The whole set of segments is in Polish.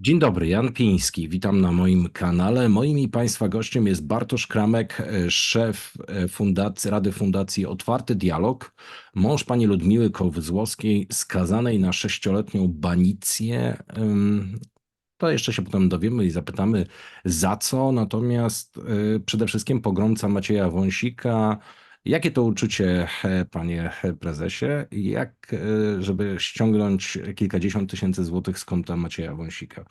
Dzień dobry, Jan Piński. Witam na moim kanale. Moim i Państwa gościem jest Bartosz Kramek, szef e, fundacji, Rady Fundacji Otwarty Dialog, mąż pani Ludmiły Kołwyzłowskiej, skazanej na sześcioletnią banicję. To jeszcze się potem dowiemy i zapytamy za co. Natomiast e, przede wszystkim pogromca Macieja Wąsika. Jakie to uczucie, e, panie prezesie? Jak, e, żeby ściągnąć kilkadziesiąt tysięcy złotych z konta Macieja Wąsika?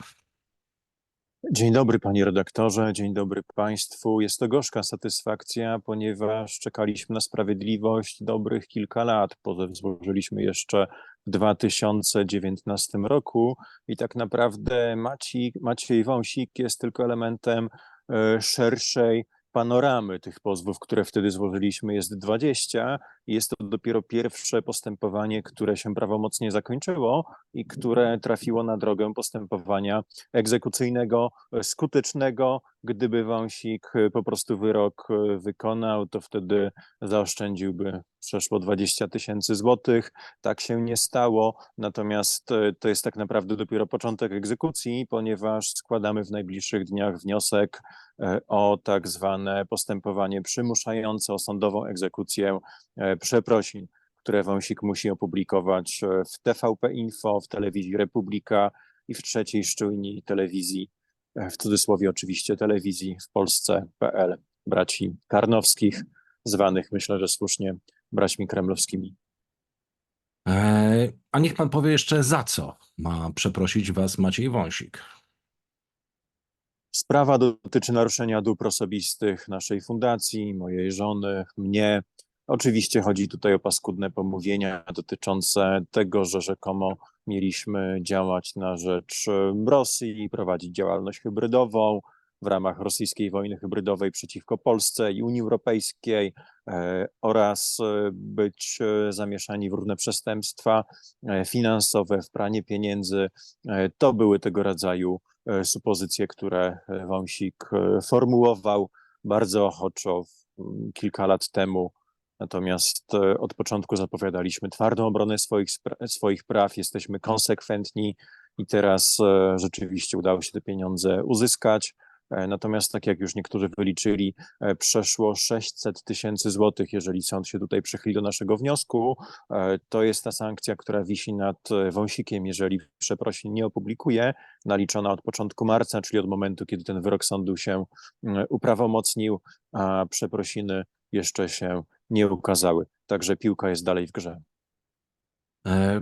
Dzień dobry, panie redaktorze, dzień dobry państwu. Jest to gorzka satysfakcja, ponieważ czekaliśmy na sprawiedliwość dobrych kilka lat. Pozew złożyliśmy jeszcze w 2019 roku i tak naprawdę Maciej, Maciej Wąsik jest tylko elementem e, szerszej panoramy tych pozwów, które wtedy złożyliśmy. Jest 20 i jest to dopiero pierwsze postępowanie, które się prawomocnie zakończyło i które trafiło na drogę postępowania egzekucyjnego, skutecznego. Gdyby Wąsik e, po prostu wyrok e, wykonał, to wtedy zaoszczędziłby przeszło 20 tysięcy złotych. Tak się nie stało, natomiast e, to jest tak naprawdę dopiero początek egzekucji, ponieważ składamy w najbliższych dniach wniosek o tak zwane postępowanie przymuszające, o sądową egzekucję przeprosin, które Wąsik musi opublikować w TVP Info, w telewizji Republika i w trzeciej szczujni telewizji, w cudzysłowie oczywiście telewizji w Polsce.pl braci Karnowskich, zwanych myślę, że słusznie braćmi kremlowskimi. E, A niech pan powie jeszcze za co ma przeprosić was Maciej Wąsik. Sprawa dotyczy naruszenia dóbr osobistych naszej fundacji, mojej żony, mnie. Oczywiście chodzi tutaj o paskudne pomówienia dotyczące tego, że rzekomo mieliśmy działać na rzecz Rosji, prowadzić działalność hybrydową w ramach rosyjskiej wojny hybrydowej przeciwko Polsce i Unii Europejskiej e, oraz e, być e, zamieszani w różne przestępstwa finansowe, w pranie pieniędzy. To były tego rodzaju supozycje, które Wąsik formułował bardzo ochoczo kilka lat temu. Natomiast e, od początku zapowiadaliśmy twardą obronę swoich, swoich praw, jesteśmy konsekwentni i teraz e, rzeczywiście udało się te pieniądze uzyskać. E, Natomiast, tak jak już niektórzy wyliczyli, przeszło 600 tysięcy złotych, jeżeli sąd się tutaj przychyli do naszego wniosku. To jest ta sankcja, która wisi nad Wąsikiem, jeżeli przeprosin nie opublikuje, naliczona od początku marca, czyli od momentu, kiedy ten wyrok sądu się mm, uprawomocnił, a przeprosiny jeszcze się nie ukazały. Także piłka jest dalej w grze. E,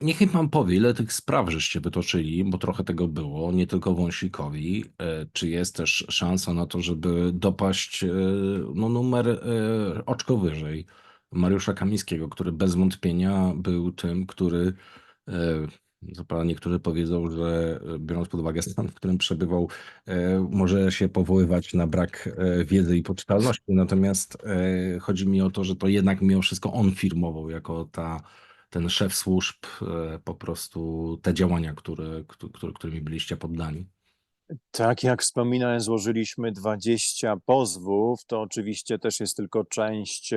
Niech mi pan powie, ile tych spraw żeście wytoczyli, bo trochę tego było, nie tylko Wąsikowi. E, Czy jest też szansa na to, żeby dopaść e, no, numer oczko wyżej Mariusza Kamińskiego, który bez wątpienia był tym, który, niektórzy powiedzą, że e, biorąc pod uwagę stan, w którym przebywał, e, może się powoływać na brak e, wiedzy i poczytalności. Natomiast chodzi mi o to, że to jednak mimo wszystko on firmował jako ta ten szef służb, po prostu te działania, które, które, którymi byliście poddani. Tak jak wspominałem, złożyliśmy 20 pozwów. To oczywiście też jest tylko część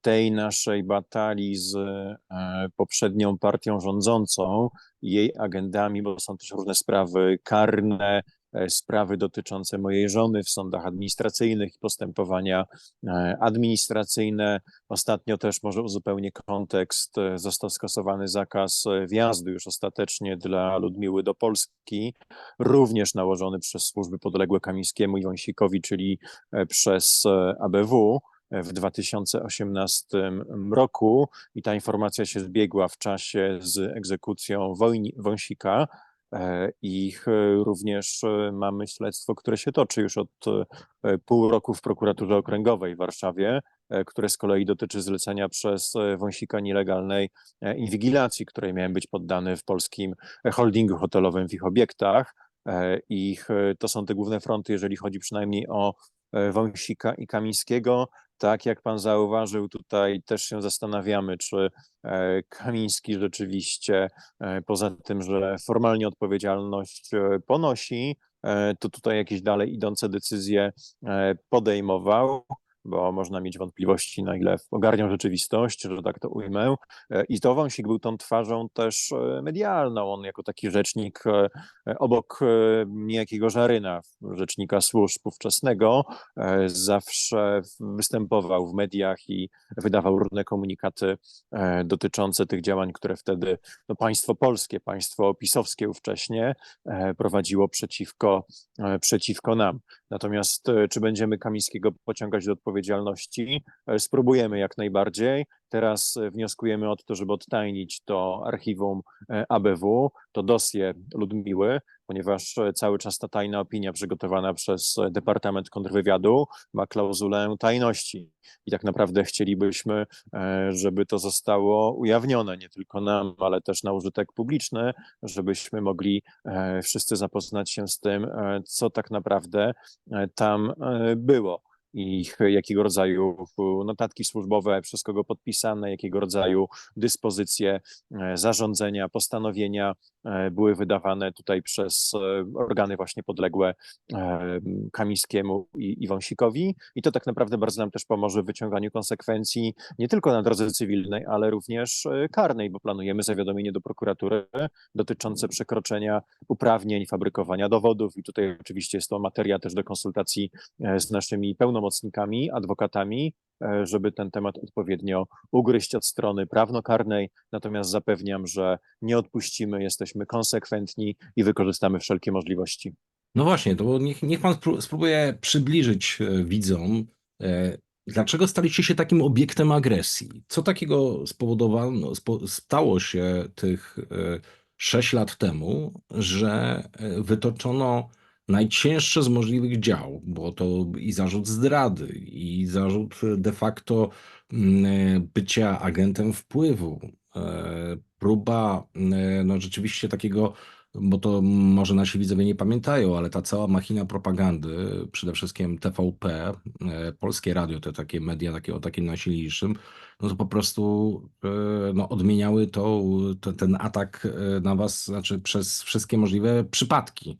tej naszej batalii z e, poprzednią partią rządzącą jej agendami, bo są też różne sprawy karne, e, sprawy dotyczące mojej żony w sądach administracyjnych i postępowania e, administracyjne. Ostatnio też może uzupełnię kontekst, e, został skasowany zakaz e, wjazdu już ostatecznie dla Ludmiły do Polski również nałożony przez służby podległe Kamińskiemu i Wąsikowi, czyli e, przez e, ABW e, w 2018 roku i ta informacja się zbiegła w czasie z egzekucją Wojni, Wąsika e, i e, również e, mamy śledztwo, które się toczy już od pół roku w prokuraturze okręgowej w Warszawie, które z kolei dotyczy zlecenia przez Wąsika nielegalnej inwigilacji, której miałem być poddany w polskim holdingu hotelowym w ich obiektach. Ich, to są te główne fronty, jeżeli chodzi przynajmniej o Wąsika i Kamińskiego. Tak jak pan zauważył, tutaj też się zastanawiamy, czy e, Kamiński rzeczywiście, e, poza tym, że formalnie odpowiedzialność e, ponosi, to tutaj jakieś dalej idące decyzje podejmował. Bo można mieć wątpliwości, na ile ogarniał rzeczywistość, że tak to ujmę. E, I to Wąsik był tą twarzą też e, medialną. On jako taki rzecznik e, obok niejakiego Żaryna, rzecznika służb ówczesnego, zawsze występował w mediach i wydawał różne komunikaty dotyczące tych działań, które wtedy no, państwo polskie, państwo pisowskie ówcześnie prowadziło przeciwko, przeciwko nam. Natomiast czy będziemy Kamińskiego pociągać do odpowiedzialności? Spróbujemy jak najbardziej. Teraz e, wnioskujemy o to, żeby odtajnić to archiwum e, ABW, to dosje Ludmiły, ponieważ e, cały czas ta tajna opinia przygotowana przez Departament Kontrwywiadu ma klauzulę tajności. I tak naprawdę chcielibyśmy, żeby to zostało ujawnione nie tylko nam, ale też na użytek publiczny, żebyśmy mogli wszyscy zapoznać się z tym, co tak naprawdę tam było ich jakiego rodzaju notatki służbowe, przez kogo podpisane, jakiego rodzaju dyspozycje, e, zarządzenia, postanowienia e, były wydawane tutaj przez e, organy właśnie podległe Kamińskiemu i, i Wąsikowi. I to tak naprawdę bardzo nam też pomoże w wyciąganiu konsekwencji nie tylko na drodze cywilnej, ale również karnej, bo planujemy zawiadomienie do prokuratury dotyczące przekroczenia uprawnień, fabrykowania dowodów i tutaj oczywiście jest to materia też do konsultacji z naszymi pełnomocnikami, adwokatami, e, żeby ten temat odpowiednio ugryźć od strony prawnokarnej. Natomiast zapewniam, że nie odpuścimy, jesteśmy konsekwentni i wykorzystamy wszelkie możliwości. No właśnie, to niech, niech pan spróbuje przybliżyć e, widzom, e, dlaczego staliście się takim obiektem agresji. Co takiego spowodowano, stało się tych sześć lat temu, że wytoczono najcięższe z możliwych dział. Było to i zarzut zdrady, i zarzut de facto mm, bycia agentem wpływu. E, próba e, no rzeczywiście takiego, bo to może nasi widzowie nie pamiętają, ale ta cała machina propagandy, przede wszystkim TVP, e, Polskie Radio, te takie media takie o takim najsilniejszym, no to po prostu no, odmieniały to, ten atak na was, znaczy przez wszystkie możliwe przypadki.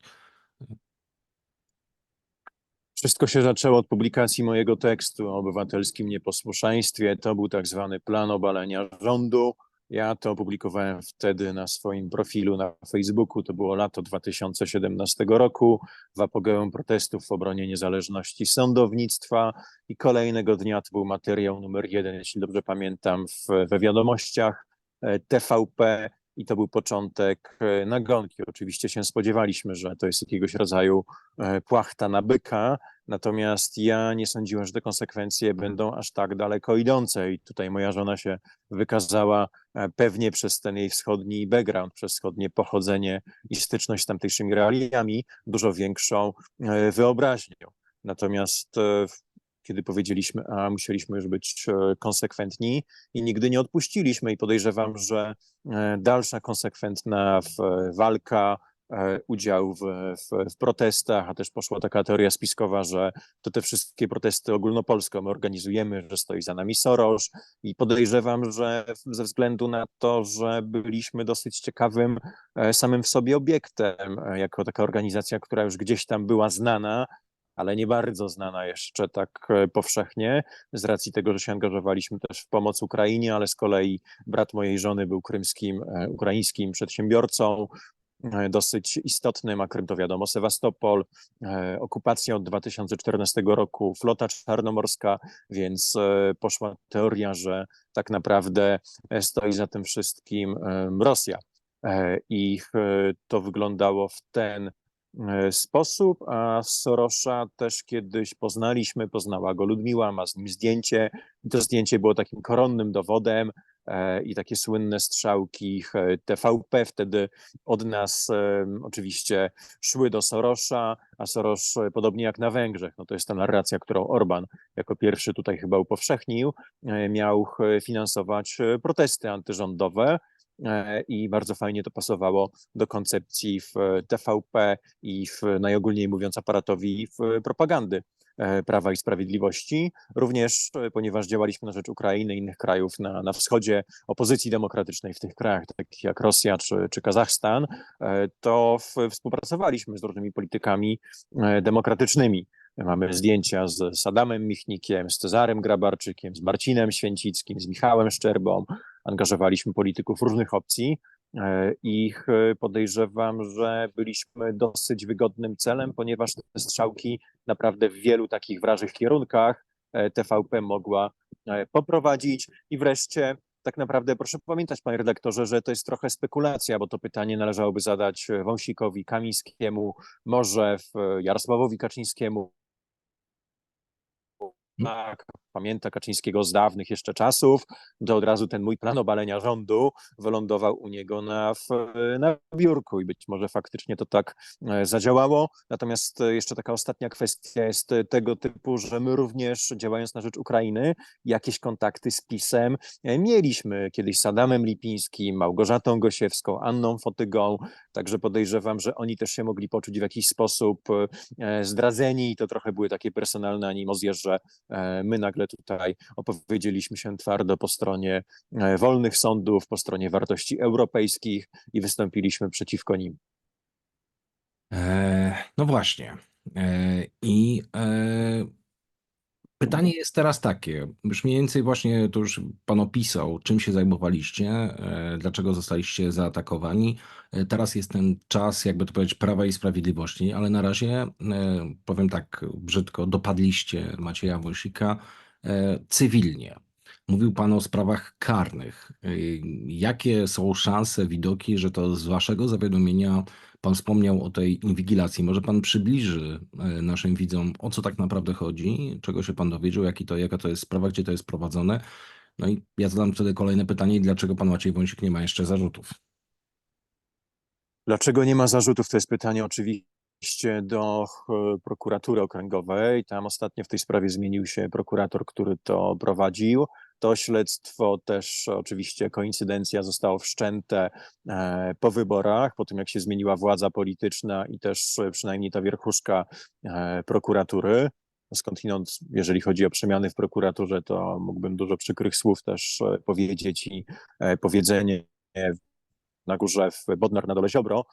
Wszystko się zaczęło od publikacji mojego tekstu o obywatelskim nieposłuszeństwie. To był tak zwany plan obalenia rządu. Ja to opublikowałem wtedy na swoim profilu na Facebooku. To było lato 2017 roku, w apogeum protestów w obronie niezależności sądownictwa. I kolejnego dnia to był materiał numer jeden, jeśli dobrze pamiętam, w, we wiadomościach e, TVP i to był początek e, nagonki. Oczywiście się spodziewaliśmy, że to jest jakiegoś rodzaju e, płachta na byka, natomiast ja nie sądziłem, że te konsekwencje będą aż tak daleko idące i tutaj moja żona się wykazała e, pewnie przez ten jej wschodni background, przez wschodnie pochodzenie i styczność z tamtejszymi realiami, dużo większą wyobraźnią. Natomiast kiedy powiedzieliśmy A, musieliśmy już być e, konsekwentni i nigdy nie odpuściliśmy i podejrzewam, że e, dalsza konsekwentna walka, e, udział w, w, w, protestach, a też poszła taka teoria spiskowa, że to te wszystkie protesty ogólnopolskie my organizujemy, że stoi za nami Soros i podejrzewam, że ze względu na to, że byliśmy dosyć ciekawym samym w sobie obiektem, jako taka organizacja, która już gdzieś tam była znana, ale nie bardzo znana jeszcze tak e, powszechnie, z racji tego, że się angażowaliśmy też w pomoc Ukrainie, ale z kolei brat mojej żony był krymskim, e, ukraińskim przedsiębiorcą, e, dosyć istotnym, a to wiadomo, Sewastopol, okupacja od 2014 roku, flota czarnomorska, więc poszła teoria, że tak naprawdę stoi za tym wszystkim Rosja. I to wyglądało w ten E, sposób, a Sorosza też kiedyś poznaliśmy, poznała go Ludmiła, ma z nim zdjęcie i to zdjęcie było takim koronnym dowodem e, i takie słynne strzałki TVP wtedy od nas e, oczywiście szły do Sorosza, a Soros podobnie jak na Węgrzech, no to jest ta narracja, którą Orban jako pierwszy tutaj chyba upowszechnił, miał finansować protesty antyrządowe, E, i bardzo fajnie to pasowało do koncepcji w TVP i w najogólniej mówiąc aparatowi w propagandy. e, Prawa i Sprawiedliwości, również e, ponieważ działaliśmy na rzecz Ukrainy i innych krajów na, na wschodzie opozycji demokratycznej w tych krajach, takich jak Rosja czy, czy Kazachstan, to w, współpracowaliśmy z różnymi politykami demokratycznymi. Mamy zdjęcia z Sadamem Michnikiem, z Cezarem Grabarczykiem, z Marcinem Święcickim, z Michałem Szczerbą. Angażowaliśmy polityków różnych opcji e, i e, podejrzewam, że byliśmy dosyć wygodnym celem, ponieważ te strzałki naprawdę w wielu takich wrażych kierunkach e, TVP mogła poprowadzić. I wreszcie tak naprawdę proszę pamiętać, panie redaktorze, że to jest trochę spekulacja, bo to pytanie należałoby zadać Wąsikowi, Kamińskiemu, może Jarosławowi Kaczyńskiemu. Tak, pamięta Kaczyńskiego z dawnych jeszcze czasów, to od razu ten mój plan obalenia rządu wylądował u niego na, na biurku i być może faktycznie to tak e, zadziałało. Natomiast jeszcze taka ostatnia kwestia jest tego typu, że my również działając na rzecz Ukrainy, jakieś kontakty z PiSem e, mieliśmy kiedyś z Adamem Lipińskim, Małgorzatą Gosiewską, Anną Fotygą, także podejrzewam, że oni też się mogli poczuć w jakiś sposób e, zdradzeni i to trochę były takie personalne animozje, że my nagle tutaj opowiedzieliśmy się twardo po stronie e, wolnych sądów, po stronie wartości europejskich i wystąpiliśmy przeciwko nim. E, no właśnie. E, I pytanie jest teraz takie, już mniej więcej właśnie to już pan opisał, czym się zajmowaliście, dlaczego zostaliście zaatakowani. Teraz jest ten czas, jakby to powiedzieć, Prawa i Sprawiedliwości, ale na razie, powiem tak brzydko, dopadliście Macieja Wąsika e, cywilnie. Mówił pan o sprawach karnych. E, Jakie są szanse, widoki, że to z waszego zawiadomienia Pan wspomniał o tej inwigilacji. Może Pan przybliży e, naszym widzom, o co tak naprawdę chodzi, czego się Pan dowiedział, jaki to, jaka to jest sprawa, gdzie to jest prowadzone. No i ja zadam wtedy kolejne pytanie, dlaczego Pan Maciej Wąsik nie ma jeszcze zarzutów? Dlaczego nie ma zarzutów? To jest pytanie oczywiście do prokuratury okręgowej. Tam ostatnio w tej sprawie zmienił się prokurator, który to prowadził. To śledztwo też oczywiście koincydencja zostało wszczęte e, po wyborach, po tym jak się zmieniła władza polityczna i też przynajmniej ta wierchuszka e, prokuratury. Skądinąd, jeżeli chodzi o przemiany w prokuraturze, to mógłbym dużo przykrych słów też e, powiedzieć i powiedzenie na górze w Bodnar na dole Ziobro,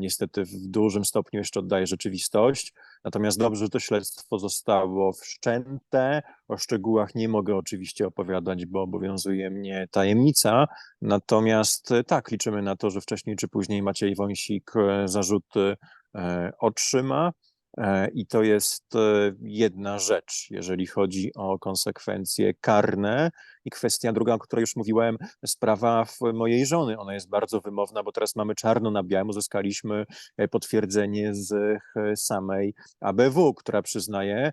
niestety w dużym stopniu jeszcze oddaje rzeczywistość. Natomiast dobrze, że to śledztwo zostało wszczęte. O szczegółach nie mogę oczywiście opowiadać, bo obowiązuje mnie tajemnica. Natomiast e, tak, liczymy na to, że wcześniej czy później Maciej Wąsik e, zarzuty e, otrzyma. E, I to jest e, jedna rzecz, jeżeli chodzi o konsekwencje karne. I kwestia druga, o której już mówiłem, sprawa mojej żony. Ona jest bardzo wymowna, bo teraz mamy czarno na białym. Uzyskaliśmy e, potwierdzenie z samej ABW, która przyznaje,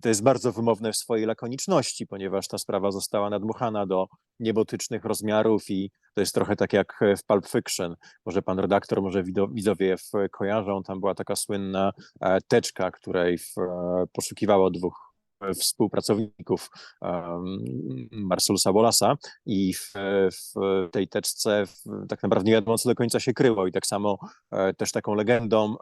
to jest bardzo wymowne w swojej lakoniczności, ponieważ ta sprawa została nadmuchana do niebotycznych rozmiarów i to jest trochę tak jak w Pulp Fiction. Może pan redaktor, może widzowie kojarzą, tam była taka słynna e, teczka, której e, poszukiwało dwóch e, współpracowników Marsolusa Wallace'a i w, w tej teczce tak naprawdę nie wiadomo, co do końca się kryło. I tak samo e, też taką legendą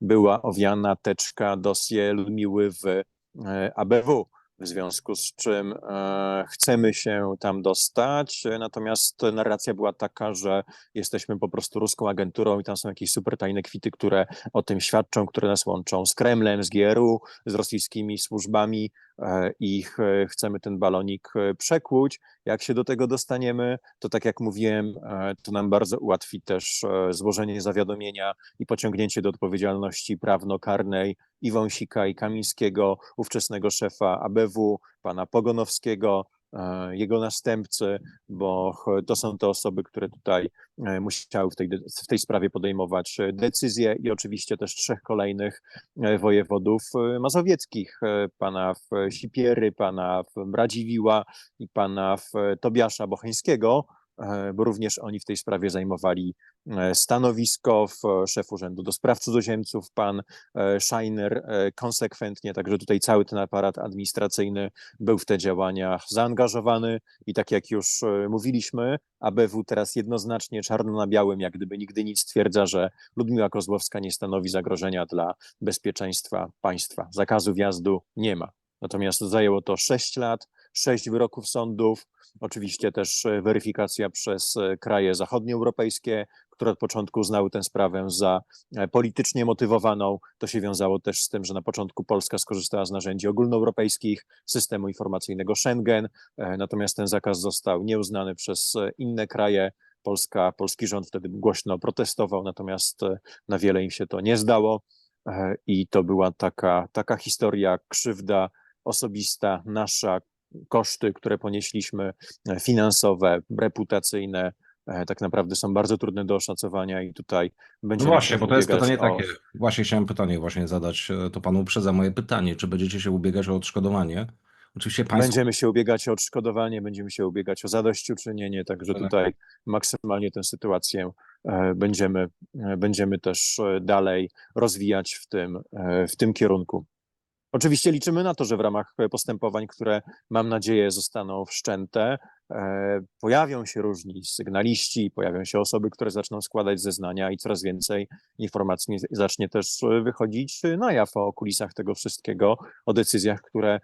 była owiana teczka dosie Ludmiły w e, ABW, w związku z czym e, chcemy się tam dostać, natomiast narracja była taka, że jesteśmy po prostu ruską agenturą i tam są jakieś super tajne kwity, które o tym świadczą, które nas łączą z Kremlem, z GRU, z rosyjskimi służbami i ch- chcemy ten balonik e, przekłuć. Jak się do tego dostaniemy, to tak jak mówiłem, e, to nam bardzo ułatwi też e, złożenie zawiadomienia i pociągnięcie do odpowiedzialności prawnokarnej i Wąsika, i Kamińskiego, ówczesnego szefa ABW, pana Pogonowskiego, e, jego następcy, bo to są te osoby, które tutaj e, musiały w tej, w tej sprawie podejmować e, decyzje i oczywiście też trzech kolejnych e, wojewodów e, mazowieckich, e, pana Sipiery, pana Radziwiła i pana Tobiasza Bocheńskiego, e, bo również oni w tej sprawie zajmowali e, stanowisko, w e, szef Urzędu do Spraw Cudzoziemców, pan e, Scheiner e, konsekwentnie, także tutaj cały ten aparat administracyjny był w te działania zaangażowany i tak jak już e, mówiliśmy, ABW teraz jednoznacznie czarno na białym, jak gdyby nigdy nic stwierdza, że Ludmiła Kozłowska nie stanowi zagrożenia dla bezpieczeństwa państwa. Zakazu wjazdu nie ma. Natomiast zajęło to 6 lat, 6 wyroków sądów, oczywiście też e, weryfikacja przez e, kraje zachodnioeuropejskie, które od początku uznały tę sprawę za e, politycznie motywowaną. To się wiązało też z tym, że na początku Polska skorzystała z narzędzi ogólnoeuropejskich, systemu informacyjnego Schengen, natomiast ten zakaz został nieuznany przez inne kraje. Polska, polski rząd wtedy głośno protestował, natomiast na wiele im się to nie zdało. I to była taka, taka historia, krzywda osobista, nasza, koszty, które ponieśliśmy, e, finansowe, reputacyjne, e, tak naprawdę są bardzo trudne do oszacowania i tutaj No będziemy właśnie, się bo to jest pytanie o- takie. Właśnie chciałem pytanie właśnie zadać, e, to panu uprzedza moje pytanie. Czy będziecie się ubiegać o odszkodowanie? Oczywiście państwo Będziemy się ubiegać o odszkodowanie, będziemy się ubiegać o zadośćuczynienie, także Tak. tutaj maksymalnie tę sytuację będziemy, będziemy też dalej rozwijać w tym, w tym kierunku. Oczywiście liczymy na to, że w ramach e, postępowań, które mam nadzieję zostaną wszczęte, e, pojawią się różni sygnaliści, pojawią się osoby, które zaczną składać zeznania i coraz więcej informacji zacznie też e, wychodzić na jaw o kulisach tego wszystkiego, o decyzjach, które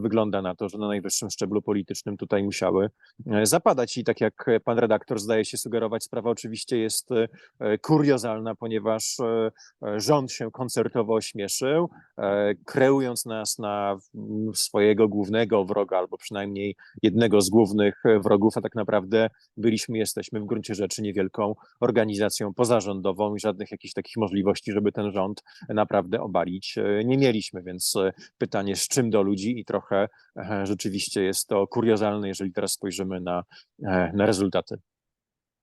wygląda na to, że na najwyższym szczeblu politycznym tutaj musiały e, zapadać. I tak jak pan redaktor zdaje się sugerować, sprawa oczywiście jest e, e, kuriozalna, ponieważ e, e, rząd się koncertowo ośmieszył, e, kreując nas na mm, swojego głównego wroga, albo przynajmniej jednego z głównych e, wrogów, a tak naprawdę byliśmy, jesteśmy w gruncie rzeczy niewielką organizacją pozarządową i żadnych jakichś takich możliwości, żeby ten rząd naprawdę obalić e, nie mieliśmy, więc e, pytanie z czym do ludzi i trochę e, rzeczywiście jest to kuriozalne, jeżeli teraz spojrzymy na, e, na rezultaty.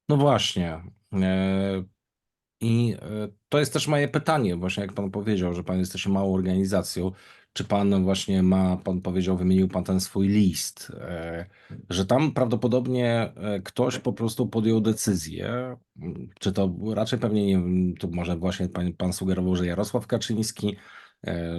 No właśnie. E, I to jest też moje pytanie, właśnie jak pan powiedział, że pan jesteście małą organizacją. Czy pan właśnie ma, pan powiedział, wymienił pan ten swój list, że tam prawdopodobnie ktoś po prostu podjął decyzję, czy to raczej pewnie, nie tu może właśnie pan, pan sugerował, że Jarosław Kaczyński,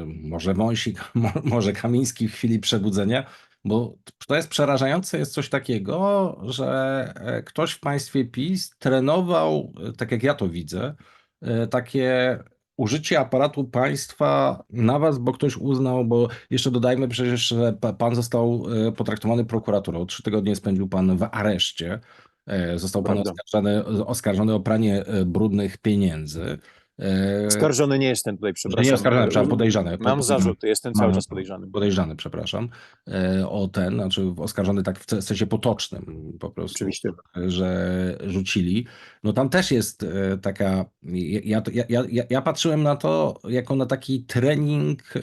może Wąsik, mo- może Kamiński w chwili przebudzenia, bo to jest przerażające, jest coś takiego, że e, ktoś w państwie PiS trenował, e, tak jak ja to widzę, e, takie użycie aparatu państwa na was, bo ktoś uznał, bo jeszcze dodajmy przecież, że pa- pan został e, potraktowany prokuraturą, trzy tygodnie spędził pan w areszcie, e, został pan oskarżony, oskarżony o pranie e, brudnych pieniędzy. E, Skarżony nie jestem tutaj, przepraszam. nie oskarżony, przepraszam, podejrzany. Mam zarzuty, jestem cały Mam- czas podejrzany. Podejrzany, przepraszam, e, o ten, znaczy oskarżony tak w sensie potocznym po prostu, Oczywiście. że rzucili. No tam też jest e, taka, ja, ja, ja, ja, patrzyłem na to jako na taki trening e,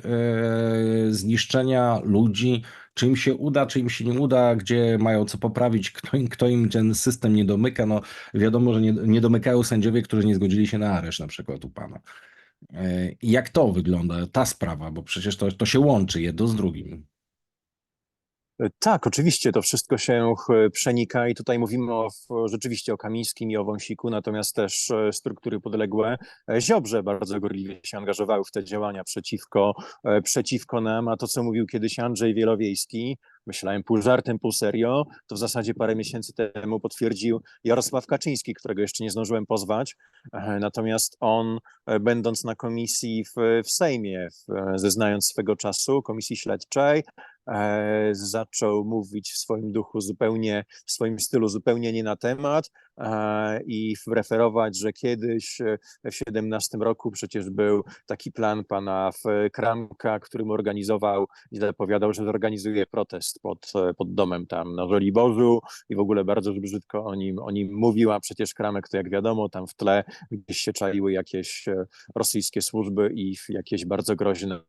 zniszczenia ludzi, czy im się uda, czy im się nie uda, gdzie mają co poprawić, kto im, kto im ten system nie domyka. No wiadomo, że nie, nie domykają sędziowie, którzy nie zgodzili się na areszt na przykład u pana. E, jak to wygląda, ta sprawa, bo przecież to, to się łączy jedno z drugim. Tak, oczywiście to wszystko się e, przenika i tutaj mówimy o, rzeczywiście o Kamińskim i o Wąsiku, natomiast też e, struktury podległe e, Ziobrze bardzo gorliwie się angażowały w te działania przeciwko, przeciwko nam, a to co mówił kiedyś Andrzej Wielowiejski, myślałem pół żartem, pół serio, to w zasadzie parę miesięcy temu potwierdził Jarosław Kaczyński, którego jeszcze nie zdążyłem pozwać, natomiast on będąc na komisji w, w Sejmie, w, zeznając swego czasu, komisji śledczej, zaczął mówić w swoim duchu zupełnie, w swoim stylu zupełnie nie na temat e, i referować, że kiedyś e, w 17 roku przecież był taki plan pana Kramka, którym organizował i zapowiadał, że zorganizuje protest pod, e, pod domem tam na Żoliborzu i w ogóle bardzo brzydko o nim, o nim mówił, a przecież Kramek to jak wiadomo tam w tle gdzieś się czaiły jakieś e, rosyjskie służby i jakieś bardzo groźne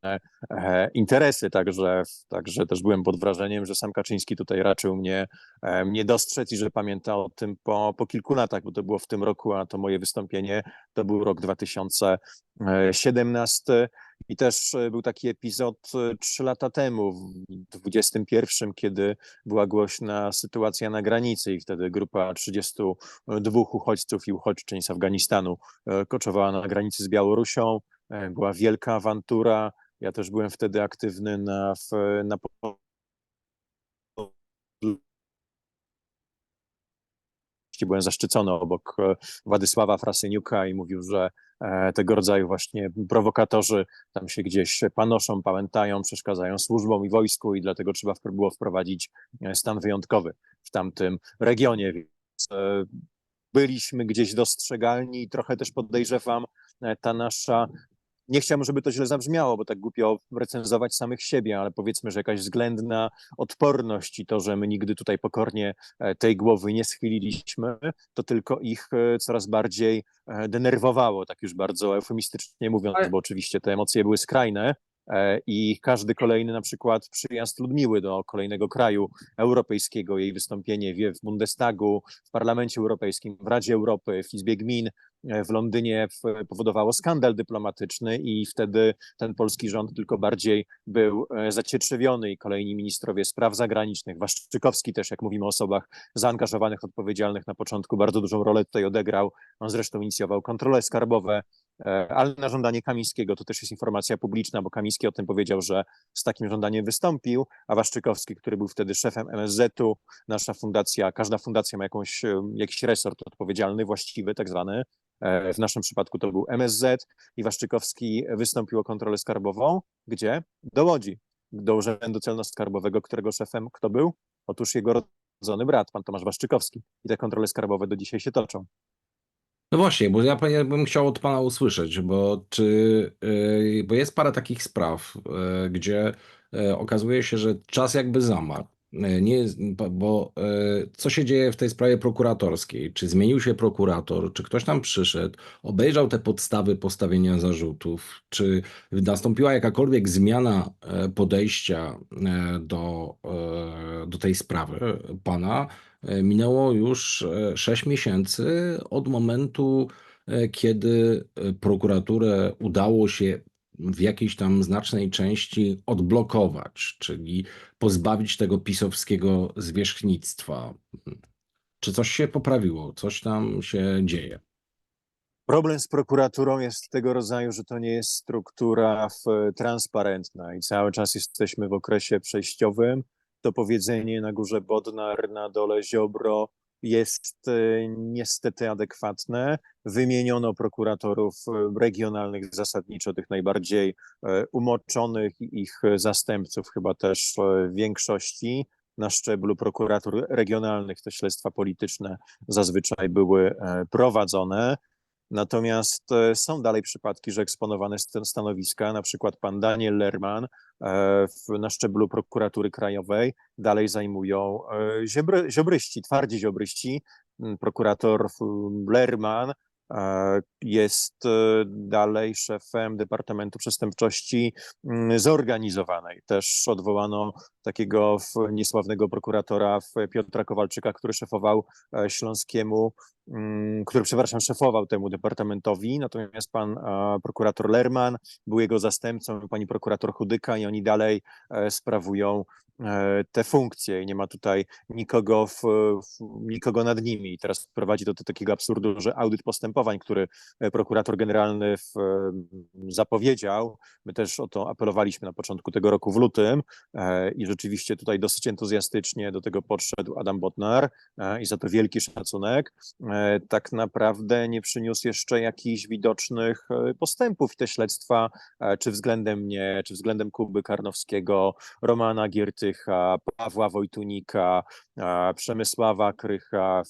e, interesy, także, także też byłem pod wrażeniem, że sam Kaczyński tutaj raczył mnie, e, mnie dostrzec i że pamięta o tym po, po kilku latach, bo to było w tym roku, a to moje wystąpienie to był rok 2017 i też e, był taki epizod e, trzy lata temu, w 21, kiedy była głośna sytuacja na granicy i wtedy grupa 32 uchodźców i uchodźczyń z Afganistanu koczowała na granicy z Białorusią. Była wielka awantura. Ja też byłem wtedy aktywny na, w, na byłem zaszczycony obok e, Władysława Frasyniuka i mówił, że e, tego rodzaju właśnie prowokatorzy tam się gdzieś panoszą, pamiętają, przeszkadzają służbom i wojsku i dlatego trzeba było wprowadzić e, stan wyjątkowy w tamtym regionie. Więc byliśmy gdzieś dostrzegalni i trochę też podejrzewam ta nasza nie chciałbym, żeby to źle zabrzmiało, bo tak głupio recenzować samych siebie, ale powiedzmy, że jakaś względna odporność i to, że my nigdy tutaj pokornie e, tej głowy nie schyliliśmy, to tylko ich e, coraz bardziej e, denerwowało, tak już bardzo eufemistycznie mówiąc, bo oczywiście te emocje były skrajne i każdy kolejny na przykład przyjazd Ludmiły do kolejnego kraju europejskiego, jej wystąpienie w Bundestagu, w Parlamencie Europejskim, w Radzie Europy, w Izbie Gmin, w Londynie powodowało skandal dyplomatyczny i wtedy ten polski rząd tylko bardziej był e, zacietrzewiony i kolejni ministrowie spraw zagranicznych, Waszczykowski też, jak mówimy o osobach zaangażowanych, odpowiedzialnych na początku, bardzo dużą rolę tutaj odegrał. On zresztą inicjował kontrole skarbowe, e, ale na żądanie Kamińskiego, to też jest informacja publiczna, bo Kamiński o tym powiedział, że z takim żądaniem wystąpił, a Waszczykowski, który był wtedy szefem MSZ-u, nasza fundacja, każda fundacja ma jakąś, e, jakiś resort odpowiedzialny, właściwy, tak zwany. E, W naszym przypadku to był MSZ i Waszczykowski wystąpił o kontrolę skarbową. Gdzie? Do Łodzi, do Urzędu Celno-Skarbowego, którego szefem kto był? Otóż jego rodzony brat, pan Tomasz Waszczykowski. I te kontrole skarbowe do dzisiaj się toczą. No właśnie, bo ja bym chciał od pana usłyszeć, bo czy, yy, bo jest parę takich spraw, yy, gdzie yy, okazuje się, że czas jakby zamarł. Yy, Nie bo- yy, co się dzieje w tej sprawie prokuratorskiej? Czy zmienił się prokurator? Czy ktoś tam przyszedł, obejrzał te podstawy postawienia zarzutów? Czy nastąpiła jakakolwiek zmiana yy, podejścia do, do tej sprawy pana? E, Minęło już 6 miesięcy od momentu, e, kiedy e, prokuraturę udało się w jakiejś tam znacznej części odblokować, czyli pozbawić tego pisowskiego zwierzchnictwa. Czy coś się poprawiło? Coś tam się dzieje? Problem z prokuraturą jest tego rodzaju, że to nie jest struktura transparentna i cały czas jesteśmy w okresie przejściowym. To powiedzenie na górze Bodnar, na dole Ziobro jest e, niestety adekwatne. Wymieniono prokuratorów e, regionalnych zasadniczo, tych najbardziej e, umoczonych, ich zastępców chyba też w większości. Na szczeblu prokuratur regionalnych te śledztwa polityczne zazwyczaj były e, prowadzone. Natomiast e, są dalej przypadki, że eksponowane st- stanowiska, na przykład pan Daniel Lerman e, na szczeblu prokuratury krajowej dalej zajmują e, ziobry, ziobryści, twardzi ziobryści. Mm, Prokurator Lerman jest dalej szefem Departamentu Przestępczości mm, Zorganizowanej. Też odwołano takiego niesławnego prokuratora Piotra Kowalczyka, który szefował Śląskiemu który, przepraszam, szefował temu departamentowi, natomiast pan e, prokurator Lerman był jego zastępcą, pani prokurator Chudyka i oni dalej e, sprawują e, te funkcje i nie ma tutaj nikogo, w, nikogo nad nimi. I teraz prowadzi to do takiego absurdu, że audyt postępowań, który prokurator generalny w, e, zapowiedział, my też o to apelowaliśmy na początku tego roku w lutym i rzeczywiście tutaj dosyć entuzjastycznie do tego podszedł Adam Botnar i za to wielki szacunek tak naprawdę nie przyniósł jeszcze jakichś widocznych e, postępów i te śledztwa, e, czy względem mnie, czy względem Kuby Karnowskiego, Romana Giertycha, Pawła Wojtunika, e, Przemysława Krycha,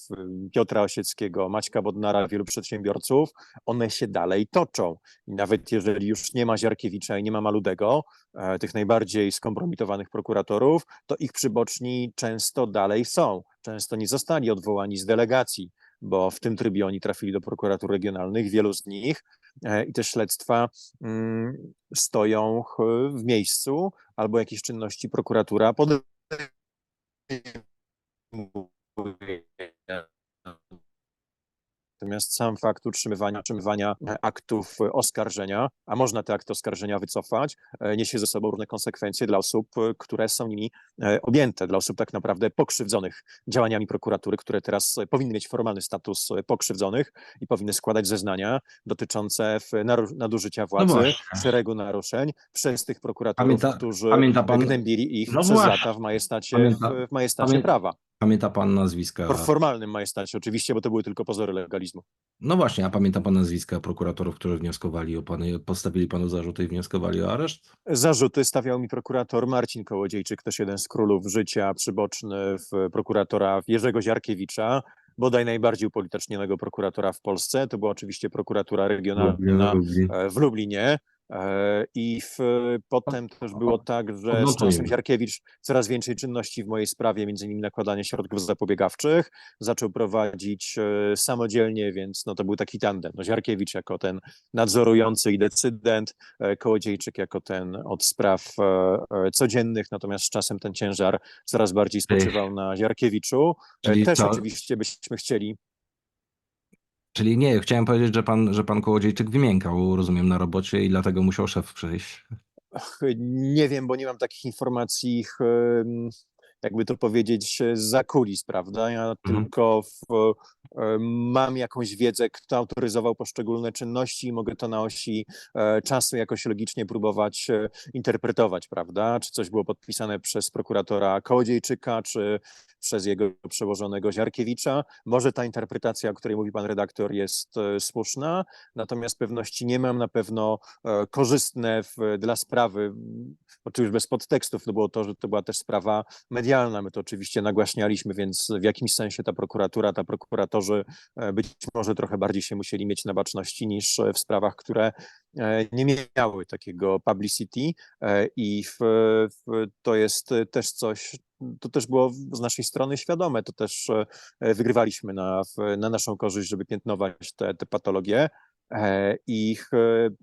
Piotra Osieckiego, Maćka Bodnara, wielu przedsiębiorców, one się dalej toczą. I nawet jeżeli już nie ma Ziarkiewicza i nie ma Maludego, e, tych najbardziej skompromitowanych prokuratorów, to ich przyboczni często dalej są. Często nie zostali odwołani z delegacji bo w tym trybie oni trafili do prokuratur regionalnych, wielu z nich, e, i te śledztwa mm, stoją w miejscu, albo jakieś czynności prokuratura podejmuje. Natomiast sam fakt utrzymywania, utrzymywania e, aktów e, oskarżenia, a można te akty oskarżenia wycofać, e, niesie ze sobą różne konsekwencje dla osób, które są nimi objęte, dla osób tak naprawdę pokrzywdzonych działaniami prokuratury, które teraz powinny mieć formalny status pokrzywdzonych i powinny składać zeznania dotyczące nadużycia władzy, właśnie. szeregu naruszeń przez tych prokuratorów, Pamięta- którzy pamięta pan- gnębili ich No przez właśnie. lata w majestacie, Pamięta- w, w majestacie pamię- prawa. Pamięta pan nazwiska? W formalnym majestacie oczywiście, bo to były tylko pozory legalizmu. No właśnie, a pamięta pan nazwiska prokuratorów, którzy wnioskowali o panu, postawili panu zarzuty i wnioskowali o areszt? Zarzuty stawiał mi prokurator Marcin Kołodziejczyk, też jeden z królów życia, przyboczny w prokuratora Jerzego Ziarkiewicza. bodaj najbardziej upolitycznionego prokuratora w Polsce. To była oczywiście prokuratura regionalna w Lublinie. E, I w, potem też było tak, że z czasem Odnotujmy. Ziarkiewicz coraz więcej czynności w mojej sprawie, między innymi nakładanie środków zapobiegawczych, zaczął prowadzić e, samodzielnie, więc no to był taki tandem. No Ziarkiewicz jako ten nadzorujący i decydent, e, Kołodziejczyk jako ten od spraw codziennych, natomiast z czasem ten ciężar coraz bardziej spoczywał na Ziarkiewiczu. Czyli Też to- oczywiście byśmy chcieli Czyli nie, chciałem powiedzieć, że pan, że pan Kołodziejczyk wymiękał, rozumiem, na robocie i dlatego musiał szef przyjść. Nie wiem, bo nie mam takich informacji, jakby to powiedzieć, za kulis, prawda? Ja Mhm. tylko w, em, mam jakąś wiedzę, kto autoryzował poszczególne czynności i mogę to na osi e, czasu jakoś logicznie próbować e, interpretować, prawda? Czy coś było podpisane przez prokuratora Kołodziejczyka, czy przez jego przełożonego Ziarkiewicza. Może ta interpretacja, o której mówi pan redaktor, jest e, słuszna, natomiast pewności nie mam. Na pewno e, korzystne w, dla sprawy, oczywiście bez podtekstów, no było to, że to była też sprawa medialna. My to oczywiście nagłaśnialiśmy, więc w jakimś sensie ta prokuratura, ta prokuratorzy e, być może trochę bardziej się musieli mieć na baczności niż e, w sprawach, które e, nie miały takiego publicity i w, w, to jest też coś, to też było z naszej strony świadome, to też wygrywaliśmy na, na naszą korzyść, żeby piętnować te, te patologie. E, I ch- m,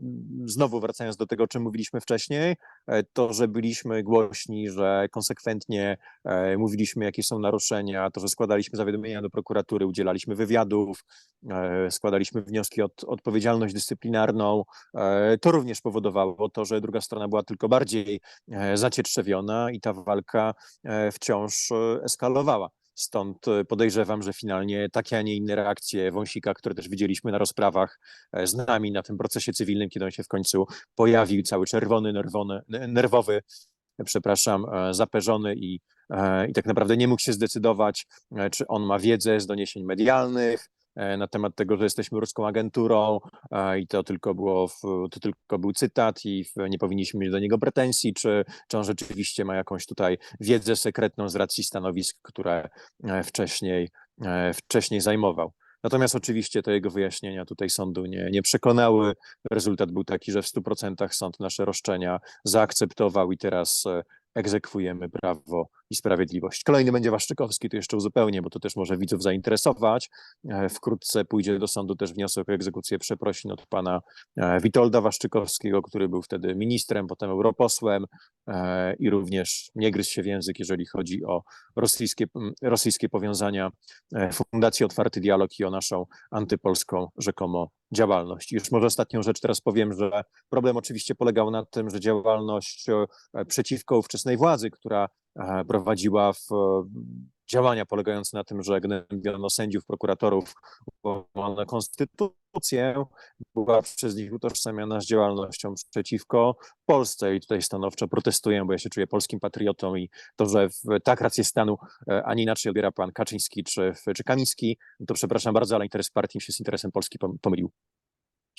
znowu wracając do tego, o czym mówiliśmy wcześniej, e, to, że byliśmy głośni, że konsekwentnie e, mówiliśmy, jakie są naruszenia, to, że składaliśmy zawiadomienia do prokuratury, udzielaliśmy wywiadów, e, składaliśmy wnioski o od, odpowiedzialność dyscyplinarną, e, to również powodowało to, że druga strona była tylko bardziej e, zacietrzewiona i ta walka e, wciąż e, eskalowała. Stąd e, podejrzewam, że finalnie takie, a nie inne reakcje Wąsika, które też widzieliśmy na rozprawach e, z nami na tym procesie cywilnym, kiedy on się w końcu pojawił, cały czerwony, nerwony, nerwowy, przepraszam, e, zaperzony i, i tak naprawdę nie mógł się zdecydować, czy on ma wiedzę z doniesień medialnych, na temat tego, że jesteśmy ruską agenturą e, i to tylko było, w, to tylko był cytat i nie powinniśmy mieć do niego pretensji, czy, czy on rzeczywiście ma jakąś tutaj wiedzę sekretną z racji stanowisk, które e, wcześniej, e, wcześniej zajmował. Natomiast oczywiście te jego wyjaśnienia tutaj sądu nie, nie przekonały. Rezultat był taki, że w 100% sąd nasze roszczenia zaakceptował i teraz e, egzekwujemy prawo i sprawiedliwość. Kolejny będzie Waszczykowski, tu jeszcze uzupełnię, bo to też może widzów zainteresować. E, Wkrótce pójdzie do sądu też wniosek o egzekucję przeprosin od pana e, Witolda Waszczykowskiego, który był wtedy ministrem, potem europosłem e, i również nie gryzł się w język, jeżeli chodzi o rosyjskie, rosyjskie powiązania Fundacji Otwarty Dialog i o naszą antypolską rzekomo działalność. I już może ostatnią rzecz teraz powiem, że problem oczywiście polegał na tym, że działalność przeciwko ówczesnej władzy, która prowadziła w e, działania polegające na tym, że gnębiono sędziów, prokuratorów, łamano konstytucję, była przez nich utożsamiana z działalnością przeciwko Polsce i tutaj stanowczo protestuję, bo ja się czuję polskim patriotą i to, że tak rację stanu, e, a nie inaczej odbiera pan Kaczyński czy, czy Kamiński, to przepraszam bardzo, ale interes partii się z interesem Polski pom- pomylił.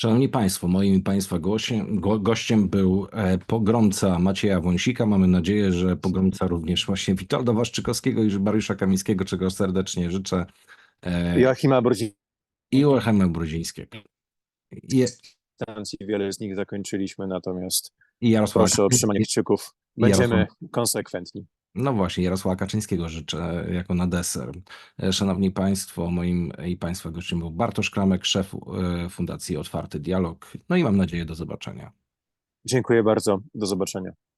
Szanowni Państwo, moim Państwa gościem, go, gościem był e, pogromca Macieja Wąsika. Mamy nadzieję, że pogromca również właśnie Witolda Waszczykowskiego i Mariusza Kamińskiego, czego serdecznie życzę. E, Joachima Brodziński, I Wilhelma Brudzińskiego. I, wiele z nich zakończyliśmy, natomiast i proszę o trzymanie kciuków. Będziemy konsekwentni. No właśnie, Jarosława Kaczyńskiego życzę jako na deser. E, Szanowni Państwo, moim i Państwa gościem był Bartosz Kramek, szef e, Fundacji Otwarty Dialog. No i mam nadzieję do zobaczenia. Dziękuję bardzo. Do zobaczenia.